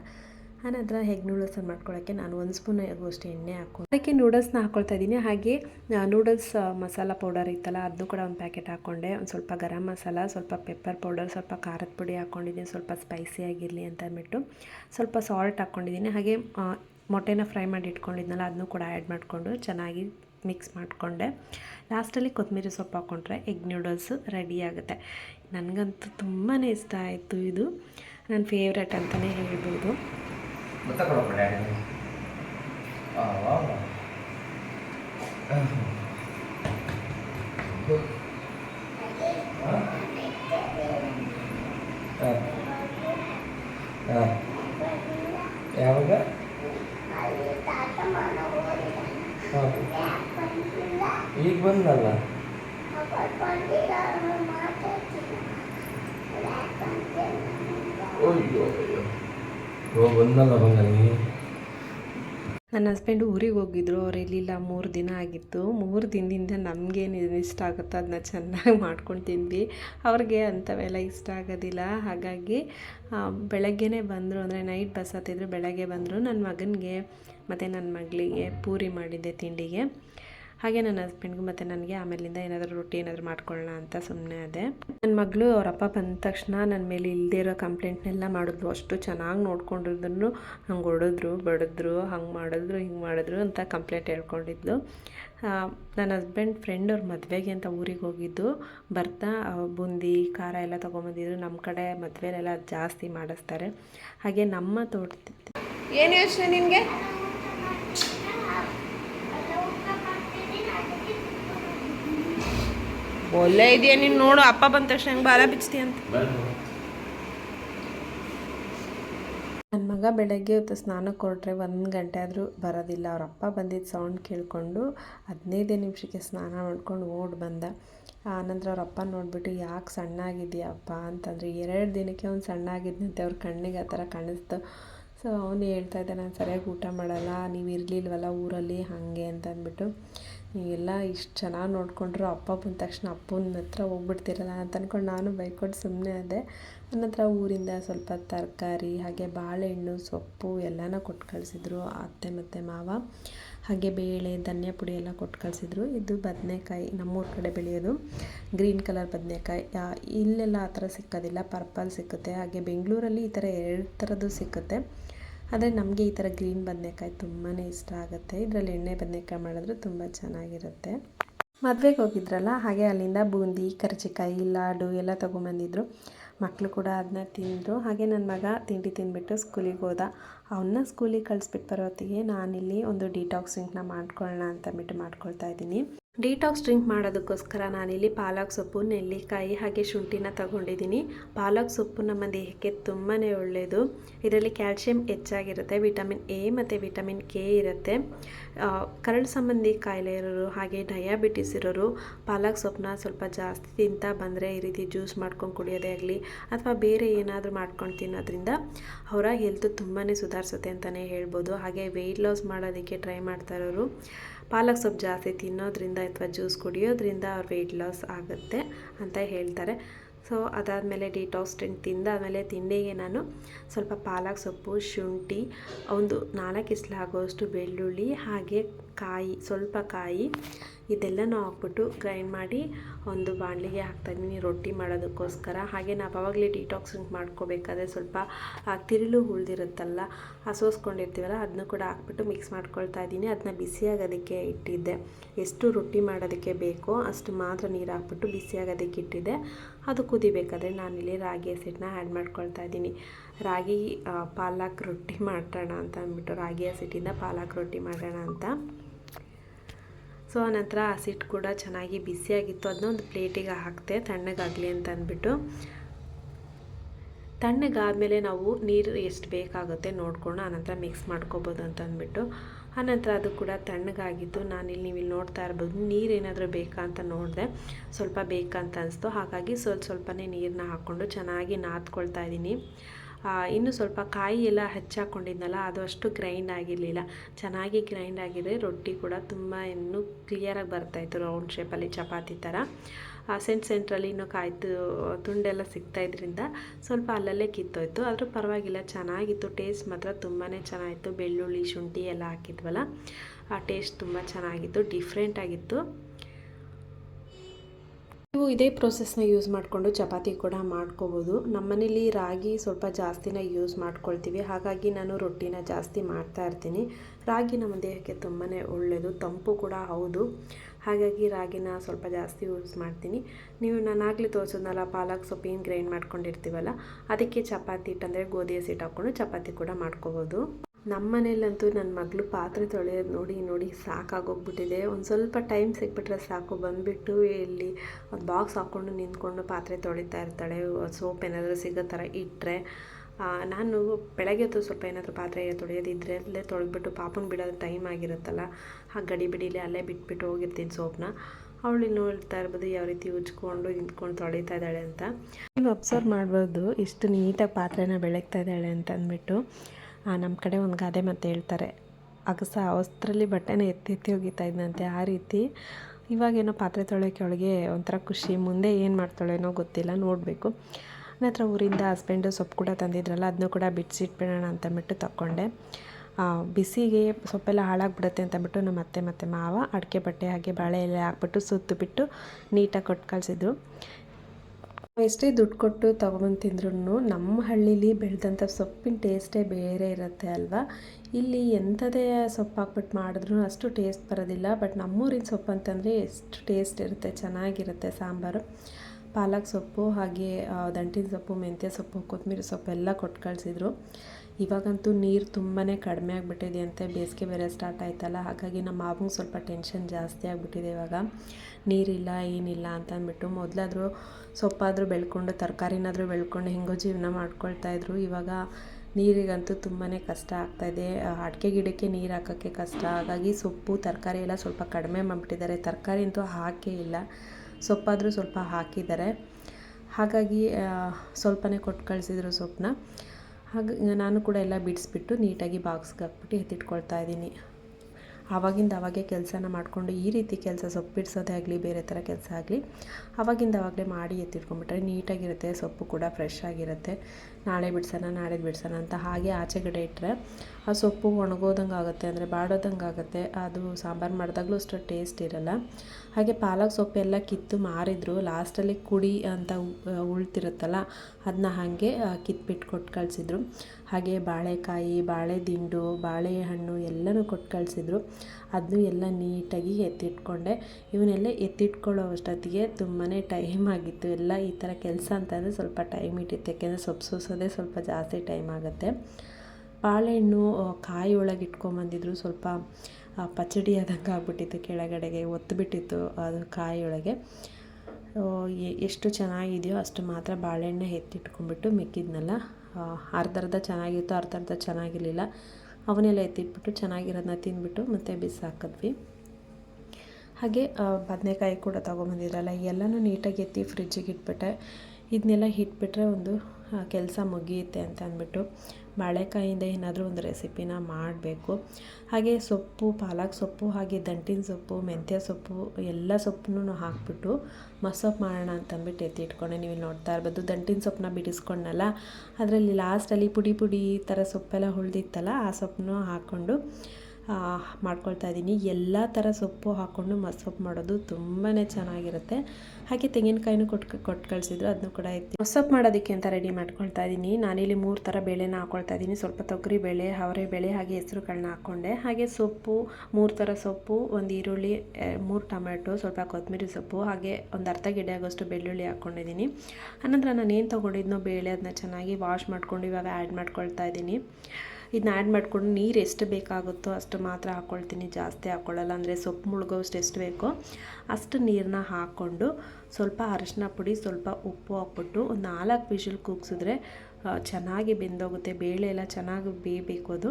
ಆನಂತರ ಹೆಗ್ ನೂಡಲ್ಸನ್ನು ಮಾಡ್ಕೊಳ್ಳೋಕ್ಕೆ ನಾನು ಒಂದು ಸ್ಪೂನ್ ಆಗುವಷ್ಟು ಎಣ್ಣೆ ಹಾಕೋ ಅದಕ್ಕೆ ನೂಡಲ್ಸ್ನ ಹಾಕ್ಕೊಳ್ತಾ ಇದ್ದೀನಿ. ಹಾಗೆ ನೂಡಲ್ಸ್ ಮಸಾಲ ಪೌಡರ್ ಇತ್ತಲ್ಲ ಅದು ಕೂಡ ಒಂದು ಪ್ಯಾಕೆಟ್ ಹಾಕ್ಕೊಂಡೆ. ಒಂದು ಸ್ವಲ್ಪ ಗರಂ ಮಸಾಲ, ಸ್ವಲ್ಪ ಪೆಪ್ಪರ್ ಪೌಡರ್ ಸ್ವಲ್ಪ ಖಾರದ ಪುಡಿ ಹಾಕ್ಕೊಂಡಿದ್ದೀನಿ. ಸ್ವಲ್ಪ ಸ್ಪೈಸಿ ಆಗಿರಲಿ ಅಂತ ಅಂದ್ಬಿಟ್ಟು ಸ್ವಲ್ಪ ಸಾಲ್ಟ್ ಹಾಕ್ಕೊಂಡಿದ್ದೀನಿ. ಹಾಗೆ ಮೊಟ್ಟೆನ ಫ್ರೈ ಮಾಡಿ ಇಟ್ಕೊಂಡಿದ್ನಲ್ಲ, ಅದನ್ನು ಕೂಡ ಆ್ಯಡ್ ಮಾಡಿಕೊಂಡು ಚೆನ್ನಾಗಿ ಮಿಕ್ಸ್ ಮಾಡಿಕೊಂಡೆ. ಲಾಸ್ಟಲ್ಲಿ ಕೊತ್ತಂಬರಿ ಸೊಪ್ಪು ಹಾಕ್ಕೊಂಡ್ರೆ ಎಗ್ ನೂಡಲ್ಸು ರೆಡಿ ಆಗುತ್ತೆ. ನನಗಂತೂ ತುಂಬಾ ಇಷ್ಟ ಆಯಿತು ಇದು. ನನ್ನ ಫೇವ್ರೆಟ್ ಅಂತಲೇ ಹೇಳ್ಬೋದು. ಯಾವಾಗ. ಈಗ ಬಂದಲ್ಲ? ನನ್ನ ಹಸ್ಬೆಂಡು ಊರಿಗೆ ಹೋಗಿದ್ರು. ಅವ್ರು ಇಲ್ಲಿಲ್ಲ. ಮೂರು ದಿನ ಆಗಿತ್ತು. ಮೂರು ದಿನದಿಂದ ನಮಗೇನು ಇಷ್ಟ ಆಗುತ್ತೋ ಅದನ್ನ ಚೆನ್ನಾಗಿ ಮಾಡ್ಕೊಂಡು ತಿಂದ್ವಿ. ಅವ್ರಿಗೆ ಅಂಥವೆಲ್ಲ ಇಷ್ಟ ಆಗೋದಿಲ್ಲ. ಹಾಗಾಗಿ ಬೆಳಗ್ಗೆನೇ ಬಂದರು. ಅಂದರೆ ನೈಟ್ ಬಸ್ ಹತ್ತಿದ್ರು ಬೆಳಗ್ಗೆ ಬಂದರು. ನನ್ನ ಮಗನಿಗೆ ಮತ್ತು ನನ್ನ ಮಗಳಿಗೆ ಪೂರಿ ಮಾಡಿದ್ದೆ ತಿಂಡಿಗೆ. ಹಾಗೆ ನನ್ನ ಹಸ್ಬೆಂಡ್ಗೂ ಮತ್ತು ನನಗೆ ಆಮೇಲಿಂದ ಏನಾದರೂ ರೊಟ್ಟಿ ಏನಾದರೂ ಮಾಡ್ಕೊಳ್ಳೋಣ ಅಂತ ಸುಮ್ಮನೆ ಅದೇ ನನ್ನ ಮಗಳು ಅವರಪ್ಪ ಬಂದ ತಕ್ಷಣ ನನ್ನ ಮೇಲೆ ಇಲ್ಲದೇ ಇರೋ ಕಂಪ್ಲೇಂಟ್ನೆಲ್ಲ ಮಾಡಿದ್ರು. ಅಷ್ಟು ಚೆನ್ನಾಗಿ ನೋಡ್ಕೊಂಡಿದ್ರು ಹಂಗೆ ಹೊಡೆದ್ರು, ಬಡಿದ್ರು, ಹಂಗೆ ಮಾಡಿದ್ರು, ಹಿಂಗೆ ಮಾಡಿದ್ರು ಅಂತ ಕಂಪ್ಲೇಂಟ್ ಹೇಳ್ಕೊಂಡಿದ್ಲು. ನನ್ನ ಹಸ್ಬೆಂಡ್ ಫ್ರೆಂಡ್ ಅವ್ರ ಮದುವೆಗೆ ಅಂತ ಊರಿಗೆ ಹೋಗಿದ್ದು. ಬರ್ತಾ ಬೂಂದಿ, ಖಾರ ಎಲ್ಲ ತೊಗೊಂಬಂದಿದ್ರು. ನಮ್ಮ ಕಡೆ ಮದುವೆಲೆಲ್ಲ ಜಾಸ್ತಿ ಮಾಡಿಸ್ತಾರೆ. ಹಾಗೆ ನಮ್ಮ ತೋಟ ಏನು ಯೋಚನೆ ನಿನಗೆ? ಒಳ್ಳೆ ಇದೆಯಾ ನೀನು ನೋಡು ಅಪ್ಪ ಬಂದ ತಕ್ಷಣ ಹೆಂಗೆ ಬಾಲ ಬಿಚ್ತಿ ಅಂತ. ನನ್ನ ಮಗ ಬೆಳಗ್ಗೆ ಹೊತ್ತು ಸ್ನಾನಕ್ಕೆ ಹೊರಟ್ರೆ ಒಂದು ಗಂಟೆ ಆದರೂ ಬರೋದಿಲ್ಲ. ಅವ್ರ ಅಪ್ಪ ಬಂದಿದ್ದ ಸೌಂಡ್ ಕೇಳಿಕೊಂಡು ಹದಿನೈದೇ ನಿಮಿಷಕ್ಕೆ ಸ್ನಾನ ಮಾಡ್ಕೊಂಡು ಓಡಿ ಬಂದ. ಆನಂತರ ಅವ್ರ ಅಪ್ಪ ನೋಡಿಬಿಟ್ಟು ಯಾಕೆ ಸಣ್ಣ ಅಪ್ಪ ಅಂತಂದರೆ ಎರಡು ದಿನಕ್ಕೆ ಅವ್ನು ಸಣ್ಣ ಆಗಿದ್ದಂತೆ ಅವ್ರ ಕಣ್ಣಿಗೆ ಆ ಥರ ಕಾಣಿಸ್ತು. ಸೊ ಅವನು ಹೇಳ್ತಾ ಇದ್ದೆ ನಾನು ಸರಿಯಾಗಿ ಊಟ ಮಾಡಲ್ಲ ನೀವು ಇರಲಿಲ್ವಲ್ಲ ಊರಲ್ಲಿ ಹಾಗೆ ಅಂತ ಅಂದ್ಬಿಟ್ಟು ನೀವೆಲ್ಲ ಇಷ್ಟು ಚೆನ್ನಾಗಿ ನೋಡಿಕೊಂಡ್ರು ಅಪ್ಪ ಬಂದ ತಕ್ಷಣ ಅಪ್ಪನ ಹತ್ರ ಹೋಗ್ಬಿಡ್ತಿರಲ್ಲ ಅಂತ ಅಂದ್ಕೊಂಡು ನಾನು ಬೈಕೊಂಡು ಸುಮ್ಮನೆ ಅದೇ ನನ್ನ ಹತ್ರ ಊರಿಂದ ಸ್ವಲ್ಪ ತರಕಾರಿ, ಹಾಗೆ ಬಾಳೆಹಣ್ಣು, ಸೊಪ್ಪು ಎಲ್ಲನೂ ಕೊಟ್ಟು ಕಳಿಸಿದ್ರು, ಅತ್ತೆ ಮತ್ತು ಮಾವ. ಹಾಗೆ ಬೇಳೆ, ಧನಿಯಾ ಪುಡಿ ಎಲ್ಲ ಕೊಟ್ಟು ಕಳಿಸಿದ್ರು. ಇದು ಬದನೆಕಾಯಿ, ನಮ್ಮೂರ ಕಡೆ ಬೆಳೆಯೋದು. ಗ್ರೀನ್ ಕಲರ್ ಬದನೆಕಾಯಿ. ಇಲ್ಲೆಲ್ಲ ಆ ಥರ ಸಿಕ್ಕೋದಿಲ್ಲ. ಪರ್ಪಲ್ ಸಿಕ್ಕುತ್ತೆ. ಹಾಗೆ ಬೆಂಗಳೂರಲ್ಲಿ ಈ ಥರ ಎರಡು ಥರದ್ದು ಸಿಕ್ಕುತ್ತೆ. ಆದರೆ ನಮಗೆ ಈ ಥರ ಗ್ರೀನ್ ಬದನೆಕಾಯಿ ತುಂಬಾ ಇಷ್ಟ ಆಗುತ್ತೆ. ಇದರಲ್ಲಿ ಎಣ್ಣೆ ಬದನೆಕಾಯಿ ಮಾಡಿದ್ರೆ ತುಂಬ ಚೆನ್ನಾಗಿರುತ್ತೆ. ಮದುವೆಗೆ ಹೋಗಿದ್ರಲ್ಲ, ಹಾಗೆ ಅಲ್ಲಿಂದ ಬೂಂದಿ ಕರ್ಜಿಕಾಯಿ ಲಾಡು ಎಲ್ಲ ತೊಗೊಂಬಂದಿದ್ರು ಮಕ್ಕಳು ಕೂಡ ಅದನ್ನ ತಿಂದರು. ಹಾಗೆ ನನ್ನ ಮಗ ತಿಂಡಿ ತಿಂದ್ಬಿಟ್ಟು ಸ್ಕೂಲಿಗೆ ಹೋದ. ಅವನ್ನ ಸ್ಕೂಲಿಗೆ ಕಳಿಸ್ಬಿಟ್ಟು ಬರೋತ್ತಿಗೆ ನಾನಿಲ್ಲಿ ಒಂದು ಡಿಟಾಕ್ಸಿಂಗ್ನ ಮಾಡ್ಕೊಳ್ಳೋಣ ಅಂತ ಬಿಟ್ಟು ಮಾಡ್ಕೊಳ್ತಾ ಇದ್ದೀನಿ. ಡಿಟಾಕ್ಸ್ ಡ್ರಿಂಕ್ ಮಾಡೋದಕ್ಕೋಸ್ಕರ ನಾನಿಲ್ಲಿ ಪಾಲಕ್ ಸೊಪ್ಪು, ನೆಲ್ಲಿಕಾಯಿ ಹಾಗೆ ಶುಂಠಿನ ತಗೊಂಡಿದ್ದೀನಿ. ಪಾಲಕ್ ಸೊಪ್ಪು ನಮ್ಮ ದೇಹಕ್ಕೆ ತುಂಬಾ ಒಳ್ಳೆಯದು. ಇದರಲ್ಲಿ ಕ್ಯಾಲ್ಶಿಯಂ ಹೆಚ್ಚಾಗಿರುತ್ತೆ, ವಿಟಮಿನ್ ಎ ಮತ್ತು ವಿಟಮಿನ್ ಕೆ ಇರುತ್ತೆ. ಕರಳು ಸಂಬಂಧಿ ಕಾಯಿಲೆ ಇರೋರು ಹಾಗೆ ಡಯಾಬಿಟಿಸ್ ಇರೋರು ಪಾಲಕ್ ಸೊಪ್ಪನ್ನ ಸ್ವಲ್ಪ ಜಾಸ್ತಿ ತಿಂತಾ ಬಂದರೆ ಈ ರೀತಿ ಜ್ಯೂಸ್ ಮಾಡ್ಕೊಂಡು ಕುಡಿಯೋದೇ ಆಗಲಿ ಅಥವಾ ಬೇರೆ ಏನಾದರೂ ಮಾಡ್ಕೊಂಡು ತಿನ್ನೋದ್ರಿಂದ ಅವರ ಹೆಲ್ತ್ ತುಂಬಾ ಸುಧಾರಿಸುತ್ತೆ ಅಂತಲೇ ಹೇಳ್ಬೋದು. ಹಾಗೆ ವೆಯ್ಟ್ ಲಾಸ್ ಮಾಡೋದಕ್ಕೆ ಟ್ರೈ ಮಾಡ್ತಾ ಇರೋರು. ಪಾಲಕ್ ಸೊಪ್ಪು ಜಾಸ್ತಿ ತಿನ್ನೋದ್ರಿಂದ ಅಥವಾ ಜ್ಯೂಸ್ ಕುಡಿಯೋದ್ರಿಂದ ಅವ್ರ ವೆಯ್ಟ್ ಲಾಸ್ ಆಗುತ್ತೆ ಅಂತ ಹೇಳ್ತಾರೆ. ಸೊ ಅದಾದಮೇಲೆ ಡಿಟಾಕ್ಸ್ ಡ್ರಿಂಕ್ ತಿಂದಾದಮೇಲೆ ತಿಂಡಿಗೆ ನಾನು ಸ್ವಲ್ಪ ಪಾಲಕ್ ಸೊಪ್ಪು, ಶುಂಠಿ, ಒಂದು ನಾಲ್ಕು ಇಸ್ಲಾಗುವಷ್ಟು ಬೆಳ್ಳುಳ್ಳಿ ಹಾಗೆ ಕಾಯಿ, ಸ್ವಲ್ಪ ಕಾಯಿ ಇದೆಲ್ಲನೂ ಹಾಕ್ಬಿಟ್ಟು ಗ್ರೈಂಡ್ ಮಾಡಿ ಒಂದು ಬಾಣಲಿಗೆ ಹಾಕ್ತಾಯಿದ್ದೀನಿ, ರೊಟ್ಟಿ ಮಾಡೋದಕ್ಕೋಸ್ಕರ. ಹಾಗೆ ನಾವು ಅವಾಗಲೇ ಡಿಟಾಕ್ಸ್ ಡ್ರಿಂಕ್ ಮಾಡ್ಕೋಬೇಕಾದ್ರೆ ಸ್ವಲ್ಪ ತಿರುಳು ಉಳಿದಿರುತ್ತಲ್ಲ, ಆ ಸೋಸ್ಕೊಂಡಿರ್ತೀವಲ್ಲ ಅದನ್ನು ಕೂಡ ಹಾಕ್ಬಿಟ್ಟು ಮಿಕ್ಸ್ ಮಾಡ್ಕೊಳ್ತಾ ಇದ್ದೀನಿ ಅದನ್ನ ಬಿಸಿಯಾಗೋದಕ್ಕೆ ಇಟ್ಟಿದ್ದೆ. ಎಷ್ಟು ರೊಟ್ಟಿ ಮಾಡೋದಕ್ಕೆ ಬೇಕೋ ಅಷ್ಟು ಮಾತ್ರ ನೀರು ಹಾಕ್ಬಿಟ್ಟು ಬಿಸಿಯಾಗೋದಕ್ಕೆ ಇಟ್ಟಿದ್ದೆ. ಅದು ಕುದಿಬೇಕಾದ್ರೆ ನಾನಿಲ್ಲಿ ರಾಗಿ ಹಸಿಟ್ಟನ್ನ ಆ್ಯಡ್ ಮಾಡ್ಕೊಳ್ತಾ ಇದ್ದೀನಿ ರಾಗಿ ಪಾಲಕ್ ರೊಟ್ಟಿ ಮಾಡೋಣ ಅಂತ ಅಂದ್ಬಿಟ್ಟು, ರಾಗಿ ಹಸಿಟ್ಟಿಂದ ಪಾಲಕ್ ರೊಟ್ಟಿ ಮಾಡೋಣ ಅಂತ. ಸೊ ಆನಂತರ ಹಸಿಟ್ಟು ಕೂಡ ಚೆನ್ನಾಗಿ ಬಿಸಿಯಾಗಿತ್ತು ಅದನ್ನ ಒಂದು ಪ್ಲೇಟಿಗೆ ಹಾಕಿದೆ ತಣ್ಣಗಾಗಲಿ ಅಂತ ಅಂದ್ಬಿಟ್ಟು. ತಣ್ಣಗಾದಮೇಲೆ ನಾವು ನೀರು ಎಷ್ಟು ಬೇಕಾಗುತ್ತೆ ನೋಡಿಕೊಂಡು ಆನಂತರ ಮಿಕ್ಸ್ ಮಾಡ್ಕೋಬೋದು ಅಂತ ಅಂದ್ಬಿಟ್ಟು. ಆನಂತರ ಅದು ಕೂಡ ತಣ್ಣಗಾಗಿದ್ದು ಇಲ್ಲಿ ನೀವು ಇಲ್ಲಿ ನೋಡ್ತಾ ಇರ್ಬೋದು, ನೀರು ಏನಾದರೂ ಬೇಕಾ ಅಂತ ನೋಡಿದೆ. ಸ್ವಲ್ಪ ಬೇಕಂತ ಅನಿಸ್ತು. ಹಾಗಾಗಿ ಸ್ವಲ್ಪ ಸ್ವಲ್ಪನೇ ನೀರನ್ನ ಹಾಕ್ಕೊಂಡು ಚೆನ್ನಾಗಿ ನಾದ್ಕೊಳ್ತಾ ಇದ್ದೀನಿ. ಇನ್ನು ಸ್ವಲ್ಪ ಕಾಯಿ ಎಲ್ಲ ಹೆಚ್ಚಾಕೊಂಡಿದ್ನಲ್ಲ, ಅದು ಅಷ್ಟು ಗ್ರೈಂಡ್ ಆಗಿರಲಿಲ್ಲ. ಚೆನ್ನಾಗಿ ಗ್ರೈಂಡ್ ಆಗಿದೆ ರೊಟ್ಟಿ ಕೂಡ ತುಂಬ ಇನ್ನೂ ಕ್ಲಿಯರಾಗಿ ಬರ್ತಾಯಿತ್ತು ರೌಂಡ್ ಶೇಪಲ್ಲಿ ಚಪಾತಿ ಥರ ಸೆಂಟ್ ಸೆಂಟ್ರಲ್ಲಿ ಇನ್ನೂ ಕಾಯ್ತು, ತುಂಡೆಲ್ಲ ಸಿಗ್ತಾ ಇದ್ರಿಂದ ಸ್ವಲ್ಪ ಅಲ್ಲಲ್ಲೇ ಕಿತ್ತೋಯ್ತು. ಆದರೂ ಪರವಾಗಿಲ್ಲ, ಚೆನ್ನಾಗಿತ್ತು ಟೇಸ್ಟ್ ಮಾತ್ರ ತುಂಬಾ ಚೆನ್ನಾಗಿತ್ತು. ಬೆಳ್ಳುಳ್ಳಿ ಶುಂಠಿ ಎಲ್ಲ ಹಾಕಿದ್ವಲ್ಲ, ಆ ಟೇಸ್ಟ್ ತುಂಬ ಚೆನ್ನಾಗಿತ್ತು ಡಿಫ್ರೆಂಟ್ ಆಗಿತ್ತು. ನೀವು ಇದೇ ಪ್ರೊಸೆಸ್ನ ಯೂಸ್ ಮಾಡಿಕೊಂಡು ಚಪಾತಿ ಕೂಡ ಮಾಡ್ಕೋಬೋದು. ನಮ್ಮನೇಲಿ ರಾಗಿ ಸ್ವಲ್ಪ ಜಾಸ್ತಿನ ಯೂಸ್ ಮಾಡ್ಕೊಳ್ತೀವಿ. ಹಾಗಾಗಿ ನಾನು ರೊಟ್ಟಿನ ಜಾಸ್ತಿ ಮಾಡ್ತಾ ಇರ್ತೀನಿ. ರಾಗಿ ನಮ್ಮ ದೇಹಕ್ಕೆ ತುಂಬಾ ಒಳ್ಳೆಯದು ತಂಪು ಕೂಡ ಹೌದು. ಹಾಗಾಗಿ ರಾಗಿನ ಸ್ವಲ್ಪ ಜಾಸ್ತಿ ಯೂಸ್ ಮಾಡ್ತೀನಿ. ನೀವು ನಾನು ತೋರಿಸೋದ್ನಲ್ಲ, ಪಾಲಕ್ ಸೊಪ್ಪಿನ ಗ್ರೈಂಡ್ ಮಾಡ್ಕೊಂಡಿರ್ತೀವಲ್ಲ, ಅದಕ್ಕೆ ಚಪಾತಿ ಹಿಟ್ಟು ಅಂದರೆ ಗೋಧಿ ಹಸಿಟ್ಟು ಹಾಕ್ಕೊಂಡು ಚಪಾತಿ ಕೂಡ ಮಾಡ್ಕೋಬೋದು. ನಮ್ಮ ಮನೇಲಂತೂ ನನ್ನ ಮಗಳು ಪಾತ್ರೆ ತೊಳೆಯೋದು ನೋಡಿ ನೋಡಿ ಸಾಕಾಗೋಗ್ಬಿಟ್ಟಿದೆ. ಒಂದು ಸ್ವಲ್ಪ ಟೈಮ್ ಸಿಕ್ಬಿಟ್ರೆ ಸಾಕು. ಬಂದುಬಿಟ್ಟು ಇಲ್ಲಿ ಒಂದು ಬಾಕ್ಸ್ ಹಾಕ್ಕೊಂಡು ನಿಂತ್ಕೊಂಡು ಪಾತ್ರೆ ತೊಳಿತಾ ಇರ್ತಾಳೆ. ಸೋಪ್ ಏನಾದರೂ ಸಿಗೋ ಥರ ಇಟ್ಟರೆ ನಾನು ಬೆಳಗ್ಗೆ ಹೊತ್ತು ಸ್ವಲ್ಪ ಏನಾದರೂ ಪಾತ್ರೆ ತೊಳೆಯೋದಿದ್ರೆ ಅಲ್ಲೇ ತೊಳೆದ್ಬಿಟ್ಟು ಪಾಪನ ಬಿಡೋದು ಟೈಮ್ ಆಗಿರುತ್ತಲ್ಲ, ಆ ಗಡಿ ಬಿಡಿಲಿ ಅಲ್ಲೇ ಬಿಟ್ಬಿಟ್ಟು ಹೋಗಿರ್ತೀನಿ ಸೋಪ್ನ. ಅವಳು ನೋಡ್ತಾ ಇರ್ಬೋದು, ಯಾವ ರೀತಿ ಉಜ್ಕೊಂಡು ನಿಂತ್ಕೊಂಡು ತೊಳಿತಾ ಇದ್ದಾಳೆ ಅಂತ. ನೀವು ಅಬ್ಸರ್ವ್ ಮಾಡ್ಬೋದು, ಇಷ್ಟು ನೀಟಾಗಿ ಪಾತ್ರೆನ ಬೆಳಗ್ತಾ ಇದ್ದಾಳೆ ಅಂತ ಅಂದ್ಬಿಟ್ಟು. ನಮ್ಮ ಕಡೆ ಒಂದು ಗಾದೆ ಮತ್ತೆ ಹೇಳ್ತಾರೆ. ಅಗಸ ಅವಸ್ತ್ರಲ್ಲಿ ಬಟ್ಟೆನ ಎತ್ತಿ ಎತ್ತಿ ಒಗಿತಾ ಇದ್ದಂತೆ ಆ ರೀತಿ ಇವಾಗೇನೋ ಪಾತ್ರೆ ತೊಳೆಯೋಕೆ ಒಳಗೆ ಒಂಥರ ಖುಷಿ. ಮುಂದೆ ಏನು ಮಾಡ್ತಾಳೇನೋ ಗೊತ್ತಿಲ್ಲ, ನೋಡಬೇಕು. ನಂತರ ಊರಿಂದ ಹಸ್ಬೆಂಡು ಸೊಪ್ಪು ಕೂಡ ತಂದಿದ್ರಲ್ಲ ಅದನ್ನು ಕೂಡ ಬಿಡಿಸಿಟ್ಬಿಡೋಣ ಅಂತಂದ್ಬಿಟ್ಟು ತಗೊಂಡೆ ಬಿಸಿಗೆ ಸೊಪ್ಪೆಲ್ಲ ಹಾಳಾಗ್ಬಿಡುತ್ತೆ ಅಂತಂದ್ಬಿಟ್ಟು ನಮ್ಮ ಅತ್ತೆ ಮತ್ತು ಮಾವ ಅಡಿಕೆ ಬಟ್ಟೆ ಹಾಗೆ ಬಾಳೆ ಎಲೆ ಹಾಕ್ಬಿಟ್ಟು ಸುತ್ತು ಬಿಟ್ಟು ನೀಟಾಗಿ ಕೊಟ್ಟು ಕಳಿಸಿದ್ರು. ಎಷ್ಟೇ ದುಡ್ಡು ಕೊಟ್ಟು ತೊಗೊಬಂದು ತಿಂದ್ರೂ ನಮ್ಮ ಹಳ್ಳೀಲಿ ಬೆಳೆದಂಥ ಸೊಪ್ಪಿನ ಟೇಸ್ಟೇ ಬೇರೆ ಇರುತ್ತೆ ಅಲ್ವಾ? ಇಲ್ಲಿ ಎಂಥದೇ ಸೊಪ್ಪು ಹಾಕ್ಬಿಟ್ಟು ಮಾಡಿದ್ರೂ ಅಷ್ಟು ಟೇಸ್ಟ್ ಬರೋದಿಲ್ಲ. ಬಟ್ ನಮ್ಮೂರಿನ ಸೊಪ್ಪು ಅಂತಂದರೆ ಎಷ್ಟು ಟೇಸ್ಟ್ ಇರುತ್ತೆ, ಚೆನ್ನಾಗಿರುತ್ತೆ ಸಾಂಬಾರು. ಪಾಲಕ್ ಸೊಪ್ಪು ಹಾಗೆ ದಂಟಿನ ಸೊಪ್ಪು, ಮೆಂತ್ಯ ಸೊಪ್ಪು, ಕೊತ್ತಂಬರಿ ಸೊಪ್ಪು ಎಲ್ಲ ಕೊಟ್ಟು ಕಳಿಸಿದ್ರು. ಇವಾಗಂತೂ ನೀರು ತುಂಬಾ ಕಡಿಮೆ ಆಗಿಬಿಟ್ಟಿದೆ ಅಂತೆ. ಬೇಸಿಗೆ ಬೇರೆ ಸ್ಟಾರ್ಟ್ ಆಯ್ತಲ್ಲ, ಹಾಗಾಗಿ ನಮ್ಮ ಮಾವಂಗೆ ಸ್ವಲ್ಪ ಟೆನ್ಷನ್ ಜಾಸ್ತಿ ಆಗಿಬಿಟ್ಟಿದೆ ಇವಾಗ. ನೀರಿಲ್ಲ, ಏನಿಲ್ಲ ಅಂತ ಅಂದ್ಬಿಟ್ಟು ಮೊದಲಾದರೂ ಸೊಪ್ಪಾದರೂ ಬೆಳ್ಕೊಂಡು, ತರಕಾರಿನಾದರೂ ಬೆಳ್ಕೊಂಡು ಹೆಂಗೋ ಜೀವನ ಮಾಡ್ಕೊಳ್ತಾಯಿದ್ರು ಇವಾಗ ನೀರಿಗಂತೂ ತುಂಬಾ ಕಷ್ಟ ಆಗ್ತಾಯಿದೆ ಅಡಿಕೆ ಗಿಡಕ್ಕೆ ನೀರು ಹಾಕೋಕ್ಕೆ ಕಷ್ಟ. ಹಾಗಾಗಿ ಸೊಪ್ಪು, ತರಕಾರಿ ಎಲ್ಲ ಸ್ವಲ್ಪ ಕಡಿಮೆ ಮಾಡಿಬಿಟ್ಟಿದ್ದಾರೆ. ತರಕಾರಿ ಅಂತೂ ಹಾಕೇ ಇಲ್ಲ. ಸೊಪ್ಪಾದರೂ ಸ್ವಲ್ಪ ಹಾಕಿದ್ದಾರೆ. ಹಾಗಾಗಿ ಸ್ವಲ್ಪನೇ ಕೊಟ್ಟು ಕಳಿಸಿದ್ರು ಸೊಪ್ಪನ್ನ ಹಾಗೆ ನಾನು ಕೂಡ ಎಲ್ಲ ಬಿಡಿಸ್ಬಿಟ್ಟು ನೀಟಾಗಿ ಬಾಕ್ಸ್ಗೆ ಹಾಕ್ಬಿಟ್ಟು ಎತ್ತಿಟ್ಕೊಳ್ತಾ ಇದ್ದೀನಿ. ಆವಾಗಿಂದ ಅವಾಗೇ ಕೆಲಸನ ಮಾಡಿಕೊಂಡು ಈ ರೀತಿ ಕೆಲಸ ಸೊಪ್ಪು ಬಿಡಿಸೋದೇ ಆಗಲಿ, ಬೇರೆ ಥರ ಕೆಲಸ ಆಗಲಿ, ಆವಾಗಿಂದ ಅವಾಗಲೇ ಮಾಡಿ ಎತ್ತಿಟ್ಕೊಂಡ್ಬಿಟ್ರೆ ನೀಟಾಗಿರುತ್ತೆ, ಸೊಪ್ಪು ಕೂಡ ಫ್ರೆಶ್ ಆಗಿರುತ್ತೆ. ನಾಳೆ ಬಿಡ್ಸೋಣ ನಾಳೆ ಬಿಡ್ಸೋಣ ಅಂತ ಹಾಗೆ ಆಚೆಗಡೆ ಇಟ್ಟರೆ ಆ ಸೊಪ್ಪು ಒಣಗೋದಂಗೆ ಆಗುತ್ತೆ, ಅಂದರೆ ಬಾಡೋದಂಗೆ ಆಗುತ್ತೆ. ಅದು ಸಾಂಬಾರು ಮಾಡಿದಾಗಲೂ ಅಷ್ಟು ಟೇಸ್ಟ್ ಇರಲ್ಲ. ಹಾಗೆ ಪಾಲಕ್ ಸೊಪ್ಪೆಲ್ಲ ಕಿತ್ತು ಮಾರಿದ್ರು, ಲಾಸ್ಟಲ್ಲಿ ಕುಡಿ ಅಂತ ಉಳ್ತಿರುತ್ತಲ್ಲ ಅದನ್ನ ಹಾಗೆ ಕಿತ್ಬಿಟ್ಟು ಕೊಟ್ಟು ಕಳಿಸಿದ್ರು. ಹಾಗೆ ಬಾಳೆಕಾಯಿ ಬಾಳೆ ದಿಂಡು ಬಾಳೆಹಣ್ಣು ಎಲ್ಲನೂ ಕೊಟ್ಟು ಕಳಿಸಿದ್ರು. ಅದನ್ನು ಎಲ್ಲ ನೀಟಾಗಿ ಎತ್ತಿಟ್ಕೊಂಡೆ. ಇವನ್ನೆಲ್ಲ ಎತ್ತಿಟ್ಕೊಳ್ಳೋ ಅಷ್ಟೊತ್ತಿಗೆ ತುಂಬಾ ಟೈಮ್ ಆಗಿತ್ತು. ಎಲ್ಲ ಈ ಥರ ಕೆಲಸ ಅಂತಂದರೆ ಸ್ವಲ್ಪ ಟೈಮ್ ಇಟ್ಟಿತ್ತು. ಯಾಕೆಂದರೆ ಸೊಪ್ಪು ಸೋಸೋದೇ ಸ್ವಲ್ಪ ಜಾಸ್ತಿ ಟೈಮ್ ಆಗುತ್ತೆ. ಬಾಳೆಹಣ್ಣು ಕಾಯಿ ಒಳಗೆ ಇಟ್ಕೊಂಬಂದಿದ್ರು ಸ್ವಲ್ಪ ಪಚಡಿ ಆದಂಗೆ ಆಗ್ಬಿಟ್ಟಿತ್ತು ಕೆಳಗಡೆಗೆ ಒತ್ತುಬಿಟ್ಟಿತ್ತು ಅದು ಕಾಯಿಯೊಳಗೆ ಎಷ್ಟು ಚೆನ್ನಾಗಿದೆಯೋ ಅಷ್ಟು ಮಾತ್ರ ಬಾಳೆಹಣ್ಣೆ ಎತ್ತಿಟ್ಕೊಂಡ್ಬಿಟ್ಟು ಮಿಕ್ಕಿದ್ನೆಲ್ಲ. ಅರ್ಧರ್ಧ ಅರ್ಧ ಅರ್ಧ ಚೆನ್ನಾಗಿತ್ತು ಅರ್ಧ ಅರ್ಧ ಚೆನ್ನಾಗಿರಲಿಲ್ಲ. ಅವನ್ನೆಲ್ಲ ಎತ್ತಿಟ್ಬಿಟ್ಟು ಚೆನ್ನಾಗಿರೋದನ್ನ ತಿಂದ್ಬಿಟ್ಟು ಮತ್ತೆ ಬಿಸಾಕಿದ್ವಿ. ಹಾಗೆ ಬದನೆಕಾಯಿ ಕೂಡ ತೊಗೊಂಬಂದಿದ್ರಲ್ಲ, ಎಲ್ಲನೂ ನೀಟಾಗಿ ಎತ್ತಿ ಫ್ರಿಜ್ಜಿಗೆ ಇಟ್ಬಿಟ್ಟೆ. ಇದನ್ನೆಲ್ಲ ಇಟ್ಬಿಟ್ರೆ ಒಂದು ಕೆಲಸ ಮುಗಿಯುತ್ತೆ ಅಂತ ಅಂದ್ಬಿಟ್ಟು ಬಾಳೆಕಾಯಿಂದ ಏನಾದರೂ ಒಂದು ರೆಸಿಪಿನ ಮಾಡಬೇಕು. ಹಾಗೆ ಸೊಪ್ಪು, ಪಾಲಕ್ ಸೊಪ್ಪು, ಹಾಗೆ ದಂಟಿನ ಸೊಪ್ಪು, ಮೆಂತ್ಯ ಸೊಪ್ಪು, ಎಲ್ಲ ಸೊಪ್ಪನ್ನು ಹಾಕ್ಬಿಟ್ಟು ಮಸೊಪ್ಪು ಮಾಡೋಣ ಅಂತಂದ್ಬಿಟ್ಟು ಎತ್ತಿ ಇಟ್ಕೊಂಡೆ. ನೀವು ನೋಡ್ತಾ ಇರ್ಬೋದು, ದಂಟಿನ ಸೊಪ್ಪನ್ನ ಬಿಡಿಸ್ಕೊಂಡಲ್ಲ ಅದರಲ್ಲಿ ಲಾಸ್ಟಲ್ಲಿ ಪುಡಿ ಪುಡಿ ಥರ ಸೊಪ್ಪೆಲ್ಲ ಉಳ್ದಿತ್ತಲ್ಲ ಆ ಸೊಪ್ಪನ್ನು ಹಾಕ್ಕೊಂಡು ಮಾಡ್ಕೊಳ್ತಾ ಇದ್ದೀನಿ. ಎಲ್ಲ ಥರ ಸೊಪ್ಪು ಹಾಕ್ಕೊಂಡು ಮಸೊಪ್ಪು ಮಾಡೋದು ತುಂಬಾ ಚೆನ್ನಾಗಿರುತ್ತೆ. ಹಾಗೆ ತೆಂಗಿನಕಾಯಿನೂ ಕೊಟ್ಟು ಕೊಟ್ಟು ಕಳಿಸಿದ್ರು ಅದನ್ನು ಕೂಡ ಇತ್ತು. ಮಸೊಪ್ಪು ಮಾಡೋದಕ್ಕೆ ಅಂತ ರೆಡಿ ಮಾಡ್ಕೊಳ್ತಾ ಇದ್ದೀನಿ. ನಾನಿಲ್ಲಿ ಮೂರು ಥರ ಬೇಳೆನ ಹಾಕ್ಕೊಳ್ತಾ ಇದ್ದೀನಿ. ಸ್ವಲ್ಪ ತೊಗರಿ ಬೇಳೆ, ಅವರೆ ಬೇಳೆ, ಹಾಗೆ ಹೆಸರು ಕಾಳನ್ನ ಹಾಕ್ಕೊಂಡೆ ಹಾಗೆ ಸೊಪ್ಪು, ಮೂರು ಥರ ಸೊಪ್ಪು, ಒಂದು ಈರುಳ್ಳಿ ಮೂರು ಟೊಮೆಟೊ ಸ್ವಲ್ಪ ಕೊತ್ತಂಬರಿ ಸೊಪ್ಪು, ಹಾಗೆ ಒಂದು ಅರ್ಧ ಗಿಡ ಆಗೋಷ್ಟು ಬೆಳ್ಳುಳ್ಳಿ ಹಾಕ್ಕೊಂಡಿದ್ದೀನಿ ಆನಂತರ ನಾನು ಏನು ತೊಗೊಂಡಿದ್ನೋ ಬೇಳೆ ಅದನ್ನ ಚೆನ್ನಾಗಿ ವಾಶ್ ಮಾಡ್ಕೊಂಡು ಇವಾಗ ಆ್ಯಡ್ ಮಾಡ್ಕೊಳ್ತಾ ಇದ್ದೀನಿ. ಇದನ್ನ ಆ್ಯಡ್ ಮಾಡಿಕೊಂಡು ನೀರು ಎಷ್ಟು ಬೇಕಾಗುತ್ತೋ ಅಷ್ಟು ಮಾತ್ರ ಹಾಕ್ಕೊಳ್ತೀನಿ ಜಾಸ್ತಿ ಹಾಕ್ಕೊಳ್ಳಲ್ಲ ಅಂದರೆ ಸೊಪ್ಪು ಮುಳುಗೋಷ್ಟು ಎಷ್ಟು ಬೇಕೋ ಅಷ್ಟು ನೀರನ್ನ ಹಾಕ್ಕೊಂಡು ಸ್ವಲ್ಪ ಅರಿಶಿನ ಪುಡಿ, ಸ್ವಲ್ಪ ಉಪ್ಪು ಹಾಕ್ಬಿಟ್ಟು ಒಂದು ನಾಲ್ಕು ವಿಷಲ್ ಕೂಗ್ಸಿದ್ರೆ ಚೆನ್ನಾಗಿ ಬೆಂದೋಗುತ್ತೆ. ಬೇಳೆ ಎಲ್ಲ ಚೆನ್ನಾಗಿ ಬೇಯಬೇಕು ಅದು.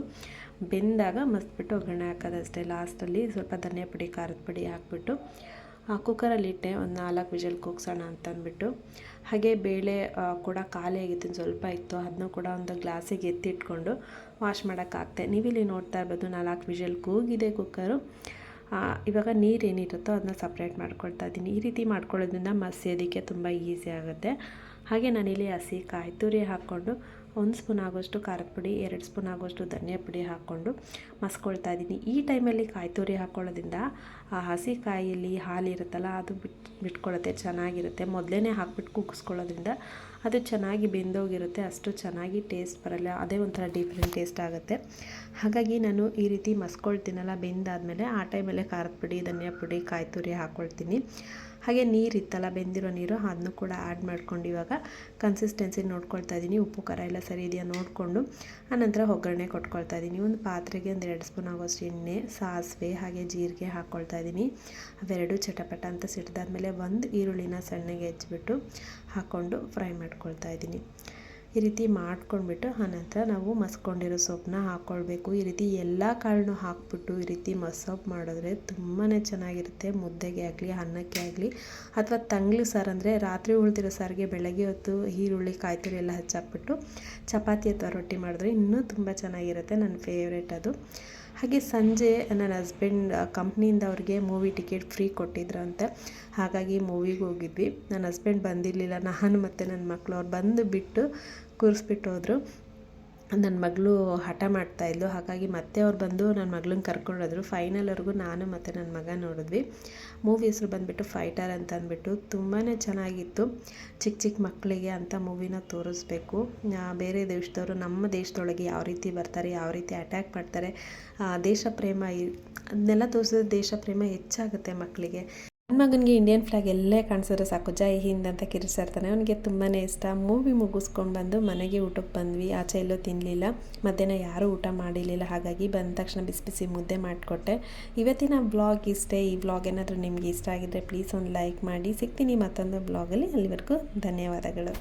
ಬೆಂದಾಗ ಮಸ್ಬಿಟ್ಟು ಒಗ್ಗರಣೆ ಹಾಕೋದಷ್ಟೇ. ಲಾಸ್ಟಲ್ಲಿ ಸ್ವಲ್ಪ ಧನಿಯಾ ಪುಡಿ, ಖಾರದ ಪುಡಿ ಹಾಕ್ಬಿಟ್ಟು ಕುಕ್ಕರಲ್ಲಿ ಇಟ್ಟೆ ಒಂದು ನಾಲ್ಕು ವಿಷಲ್ ಕೂಗ್ಸೋಣ ಅಂತ ಅಂದ್ಬಿಟ್ಟು ಹಾಗೆ ಬೇಳೆ ಕೂಡ ಖಾಲಿ ಆಗಿತ್ತು ಸ್ವಲ್ಪ ಇತ್ತು. ಅದನ್ನು ಕೂಡ ಒಂದು ಗ್ಲಾಸಿಗೆ ಎತ್ತಿಟ್ಕೊಂಡು ವಾಶ್ ಮಾಡೋಕ್ಕಾಗ್ತೆ ನೀವಿಲ್ಲಿ ನೋಡ್ತಾ ಇರ್ಬೋದು ನಾಲ್ಕು ವಿಜಲ್ ಕೂಗಿದೆ ಕುಕ್ಕರು ಇವಾಗ ನೀರು ಏನಿರುತ್ತೋ ಅದನ್ನ ಸಪ್ರೇಟ್ ಮಾಡ್ಕೊಳ್ತಾ ಇದ್ದೀನಿ. ಈ ರೀತಿ ಮಾಡ್ಕೊಳ್ಳೋದ್ರಿಂದ ಮಸಿಯೋದಕ್ಕೆ ತುಂಬ ಈಸಿ ಆಗುತ್ತೆ. ಹಾಗೆ ನಾನಿಲ್ಲಿ ಹಸಿ ಕಾಯಿ ತುರಿ ಹಾಕ್ಕೊಂಡು ಒಂದು ಸ್ಪೂನ್ ಆಗೋಷ್ಟು ಖಾರದ ಪುಡಿ, ಎರಡು ಸ್ಪೂನ್ ಆಗೋಷ್ಟು ಧನಿಯಾ ಪುಡಿ ಹಾಕ್ಕೊಂಡು ಮಸ್ಕೊಳ್ತಾ ಇದ್ದೀನಿ. ಈ ಟೈಮಲ್ಲಿ ಕಾಯಿ ತುರಿ ಹಾಕ್ಕೊಳ್ಳೋದ್ರಿಂದ ಆ ಹಸಿ ಕಾಯಿಯಲ್ಲಿ ಹಾಲು ಇರುತ್ತಲ್ಲ, ಅದು ಬಿಟ್ಟು ಬಿಟ್ಕೊಳ್ಳುತ್ತೆ, ಚೆನ್ನಾಗಿರುತ್ತೆ. ಮೊದಲೇ ಹಾಕ್ಬಿಟ್ಟು ಕುಗ್ಸ್ಕೊಳ್ಳೋದ್ರಿಂದ ಅದು ಚೆನ್ನಾಗಿ ಬೆಂದೋಗಿರುತ್ತೆ, ಅಷ್ಟು ಚೆನ್ನಾಗಿ ಟೇಸ್ಟ್ ಬರಲ್ಲ, ಅದೇ ಒಂಥರ ಡಿಫ್ರೆಂಟ್ ಟೇಸ್ಟ್ ಆಗುತ್ತೆ. ಹಾಗಾಗಿ ನಾನು ಈ ರೀತಿ ಮಸ್ಕೊಳ್ತೀನಲ್ಲ, ಬೆಂದಾದಮೇಲೆ ಆ ಟೈಮಲ್ಲೇ ಖಾರದ ಪುಡಿ, ಧನಿಯಾ ಪುಡಿ, ಕಾಯಿ ತುರಿ ಹಾಕ್ಕೊಳ್ತೀನಿ ಹಾಗೆ ನೀರು ಇತ್ತಲ್ಲ ಬೆಂದಿರೋ ನೀರು, ಅದನ್ನು ಕೂಡ ಆ್ಯಡ್ ಮಾಡ್ಕೊಂಡು ಇವಾಗ ಕನ್ಸಿಸ್ಟೆನ್ಸಿ ನೋಡ್ಕೊಳ್ತಾ ಇದ್ದೀನಿ ಉಪ್ಪು, ಖಾರ ಎಲ್ಲ ಸರಿ ಇದೆಯಾ ನೋಡಿಕೊಂಡು, ಆನಂತರ ಒಗ್ಗರಣೆ ಕೊಟ್ಕೊಳ್ತಾ ಇದ್ದೀನಿ ಒಂದು ಪಾತ್ರೆಗೆ ಒಂದು ಎರಡು ಸ್ಪೂನ್ ಆಗೋಷ್ಟು ಎಣ್ಣೆ, ಸಾಸಿವೆ, ಹಾಗೆ ಜೀರಿಗೆ ಹಾಕ್ಕೊಳ್ತಾ ಇದ್ದೀನಿ ಅವೆರಡು ಚಟಪಟ ಅಂತ ಸಿಡ್ದಾದ್ಮೇಲೆ ಒಂದು ಈರುಳ್ಳಿನ ಸಣ್ಣಗೆ ಹೆಚ್ಚಿಬಿಟ್ಟು ಹಾಕ್ಕೊಂಡು ಫ್ರೈ ಮಾಡ್ಕೊಳ್ತಾ ಇದ್ದೀನಿ ಈ ರೀತಿ ಮಾಡ್ಕೊಂಡ್ಬಿಟ್ಟು ಆನಂತರ ನಾವು ಮಸ್ಕೊಂಡಿರೋ ಸೊಪ್ಪನ್ನ ಹಾಕ್ಕೊಳ್ಬೇಕು ಈ ರೀತಿ ಎಲ್ಲ ಕಾಳನ್ನು ಹಾಕ್ಬಿಟ್ಟು ಈ ರೀತಿ ಮಸೊಪ್ಪು ಮಾಡಿದ್ರೆ ತುಂಬಾ ಚೆನ್ನಾಗಿರುತ್ತೆ. ಮುದ್ದೆಗೆ ಆಗಲಿ, ಅನ್ನಕ್ಕೆ ಆಗಲಿ, ಅಥವಾ ತಂಗ್ಳು ಸಾರು ಅಂದರೆ ರಾತ್ರಿ ಉಳ್ತಿರೋ ಸಾರಿಗೆ ಬೆಳಗ್ಗೆ ಹೊತ್ತು ಈರುಳ್ಳಿ ಕಾಯಿ ತುರಿ ಎಲ್ಲ ಹಚ್ಚಾಕ್ಬಿಟ್ಟು ಚಪಾತಿ ಅಥವಾ ರೊಟ್ಟಿ ಮಾಡಿದ್ರೆ ಇನ್ನೂ ತುಂಬ ಚೆನ್ನಾಗಿರುತ್ತೆ ನನ್ನ ಫೇವ್ರೇಟ್ ಅದು. ಹಾಗೆ ಸಂಜೆ ನನ್ನ ಹಸ್ಬೆಂಡ್ ಕಂಪ್ನಿಯಿಂದ ಅವ್ರಿಗೆ ಮೂವಿ ಟಿಕೆಟ್ ಫ್ರೀ ಕೊಟ್ಟಿದ್ರಂತೆ. ಹಾಗಾಗಿ ಮೂವಿಗೆ ಹೋಗಿದ್ವಿ. ನನ್ನ ಹಸ್ಬೆಂಡ್ ಬಂದಿರಲಿಲ್ಲ. ನಾನು ಮತ್ತು ನನ್ನ ಮಕ್ಕಳು ಅವ್ರು ಬಂದು ಬಿಟ್ಟು ಕೂರಿಸ್ಬಿಟ್ಟು ಹೋದರು. ನನ್ನ ಮಗಳು ಹಠ ಮಾಡ್ತಾಯಿದ್ಲು ಹಾಗಾಗಿ ಮತ್ತೆ ಅವ್ರು ಬಂದು ನನ್ನ ಮಗಳನ್ನ ಕರ್ಕೊಂಡೋದ್ರು ಫೈನಲ್ವರೆಗೂ ನಾನು ಮತ್ತು ನನ್ನ ಮಗ ನೋಡಿದ್ವಿ. ಮೂವಿ ಹೆಸ್ರು ಬಂದುಬಿಟ್ಟು ಫೈಟರ್ ಅಂತ ಅಂದ್ಬಿಟ್ಟು ತುಂಬಾ ಚೆನ್ನಾಗಿತ್ತು. ಚಿಕ್ಕ ಚಿಕ್ಕ ಮಕ್ಕಳಿಗೆ ಅಂಥ ಮೂವಿನ ತೋರಿಸ್ಬೇಕು. ಬೇರೆ ದೇಶದವರು ನಮ್ಮ ದೇಶದೊಳಗೆ ಯಾವ ರೀತಿ ಬರ್ತಾರೆ, ಯಾವ ರೀತಿ ಅಟ್ಯಾಕ್ ಮಾಡ್ತಾರೆ ದೇಶ ಪ್ರೇಮ ಅದನ್ನೆಲ್ಲ ತೋರಿಸಿದ್ರೆ ದೇಶ ಪ್ರೇಮ ಹೆಚ್ಚಾಗುತ್ತೆ ಮಕ್ಕಳಿಗೆ ನನ್ನ ಮಗನಿಗೆ ಇಂಡಿಯನ್ ಫ್ಲಾಗ್ ಎಲ್ಲೇ ಕಾಣಿಸಿದ್ರೆ ಸಾಕು. ಜೈ ಹಿಂದ್ ಅಂತ ಕಿರಿಸ್ತಾ ಇರ್ತಾನೆ ಅವನಿಗೆ ತುಂಬಾ ಇಷ್ಟ. ಮೂವಿ ಮುಗಿಸ್ಕೊಂಡು ಬಂದು ಮನೆಗೆ ಊಟಕ್ಕೆ ಬಂದ್ವಿ. ಆಚೆ ಎಲ್ಲೂ ತಿನ್ನಲಿಲ್ಲ ಮಧ್ಯಾಹ್ನ ಯಾರೂ ಊಟ ಮಾಡಿರಲಿಲ್ಲ. ಹಾಗಾಗಿ ಬಂದ ತಕ್ಷಣ ಬಿಸಿ ಬಿಸಿ ಮುದ್ದೆ ಮಾಡಿಕೊಟ್ಟೆ. ಇವತ್ತಿನ ಬ್ಲಾಗ್ ಇಷ್ಟೇ. ಈ ಬ್ಲಾಗ್ ಏನಾದರೂ ನಿಮಗೆ ಇಷ್ಟ ಆಗಿದ್ದರೆ ಪ್ಲೀಸ್ ಒಂದು ಲೈಕ್ ಮಾಡಿ. ಸಿಗ್ತೀನಿ ಮತ್ತೊಂದು ಬ್ಲಾಗಲ್ಲಿ ಅಲ್ಲಿವರೆಗೂ ಧನ್ಯವಾದಗಳು.